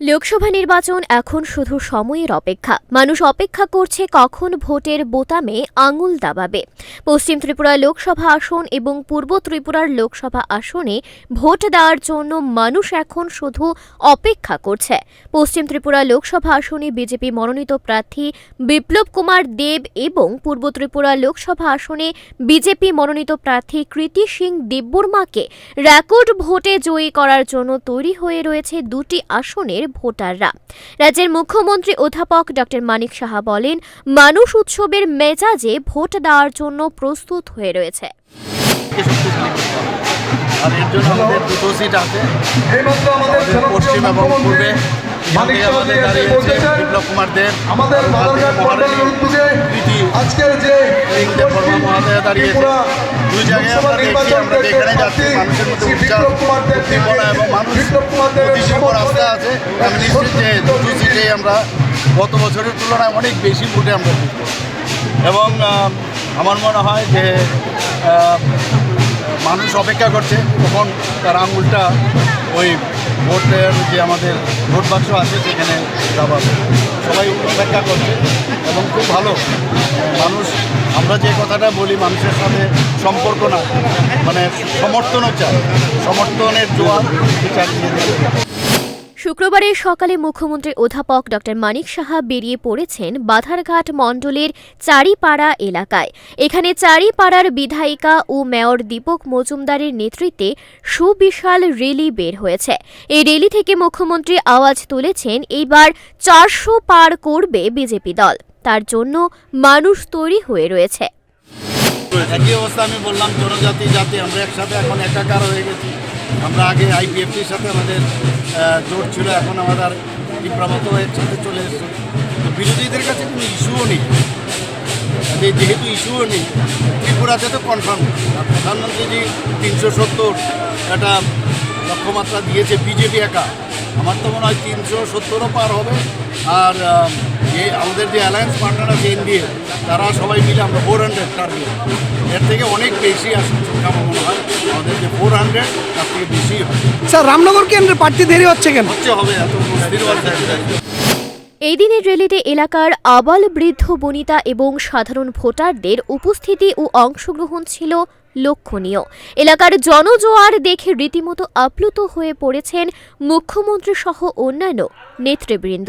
লোকসভা নির্বাচন এখন শুধু সময়ের অপেক্ষা। মানুষ অপেক্ষা করছে কখন ভোটের বোতামে আঙুল দাবাবে। পশ্চিম ত্রিপুরা লোকসভা আসন এবং পূর্ব ত্রিপুরার লোকসভা আসনে ভোট দেওয়ার জন্য মানুষ এখন শুধু অপেক্ষা করছে। পশ্চিম ত্রিপুরা লোকসভা আসনে বিজেপি মনোনীত প্রার্থী বিপ্লব কুমার দেব এবং পূর্ব ত্রিপুরা লোকসভা আসনে বিজেপি মনোনীত প্রার্থী কৃতি সিং দেববর্মাকে রেকর্ড ভোটে জয়ী করার জন্য তৈরি হয়ে রয়েছে দুটি আসনের ভোটাররা। রাজ্যের মুখ্যমন্ত্রী অধ্যাপক ডক্টর মানিক সাহা বলেন মানুষ উৎসবের মেজাজে ভোট দেওয়ার জন্য প্রস্তুত হয়ে রয়েছে। কে শক্তিশালী করতে হবে আর এর জন্য আমাদের দুটো সিট আছে। এইমাত্র আমাদের আমাদের পশ্চিম এবং পূর্বে। আমাদের দাঁড়িয়েছে বিপ্লব কুমার দেব আমাদের বাজারঘাট মন্ডলের উদ্যোগে প্রীতি আজকের যে সিং দেব বর্মা মহাদয়া দাঁড়িয়েছে দুই জায়গায় আমরা দেখছি আমরা যেখানে যাচ্ছি মানুষের মধ্যে উৎসাহ উদ্দীপনা এবং মানুষ আমরা গত বছরের তুলনায় অনেক বেশি ভোটে আমরা জিতব। এবং আমার মনে হয় যে মানুষ অপেক্ষা করছে কখন তার আঙুলটা ওই ভোটের যে আমাদের ভোট বাক্স আছে সেখানে যাবাবে সবাই অপেক্ষা করছে এবং খুব ভালো। মানুষ, আমরা যে কথাটা বলি, মানুষের সাথে সম্পর্ক না মানে সমর্থনও চাই সমর্থনের জোয়ার চালিয়ে শুক্রবারের সকালে মুখ্যমন্ত্রী অধ্যাপক ড মানিক সাহা বেরিয়ে পড়েছেন বাধারঘাট মণ্ডলের চারিপাড়া এলাকায়। এখানে চারিপাড়ার বিধায়িকা ও মেয়র দীপক মজুমদারের নেতৃত্বে সুবিশাল রেলি বের হয়েছে। এই রেলি থেকে মুখ্যমন্ত্রী আওয়াজ তুলেছেন, এইবার চারশো পার করবে বিজেপি দল। তার জন্য মানুষ তৈরি হয়ে রয়েছে। একই অবস্থা আমি বললাম, জনজাতি, জাতি, আমরা একসাথে এখন একাকার হয়ে গেছি। আমরা আগে আইপিএফটির সাথে আমাদের জোট ছিল, এখন আমাদের টিপ্রামত একসাথে চলে এসেছে। তো বিরোধীদের কাছে কোনো ইস্যুও নেই। যেহেতু ইস্যুও নেই, ত্রিপুরাতে তো কনফার্ম আর প্রধানমন্ত্রীজি তিনশো সত্তর একটা লক্ষ্যমাত্রা দিয়েছে বিজেপি একা, আমার তো মনে হয় তিনশো সত্তরও পার হবে। আর আমাদের যে অ্যালায়েন্স পার্টনার আছে এনডিএ তারা সবাই মিলে আমরা ফোর হান্ড্রেড টার্গেট এর থেকে অনেক বেশি আসুন সংখ্যা আমার মনে হয় আমাদের যে ফোর হান্ড্রেড তার থেকে বেশি হবে। স্যার রামনগর কেন্দ্রে প্রার্থী দেরি হচ্ছে কেন? হচ্ছে হবে এত এই দিনের র্যালিতে এলাকার আবাল বৃদ্ধ বনিতা এবং সাধারণ ভোটারদের উপস্থিতি ও অংশগ্রহণ ছিল লক্ষণীয়। এলাকার জনজোয়ার দেখে রীতিমতো আপ্লুত হয়ে পড়েছেন মুখ্যমন্ত্রী সহ অন্যান্য নেতৃবৃন্দ।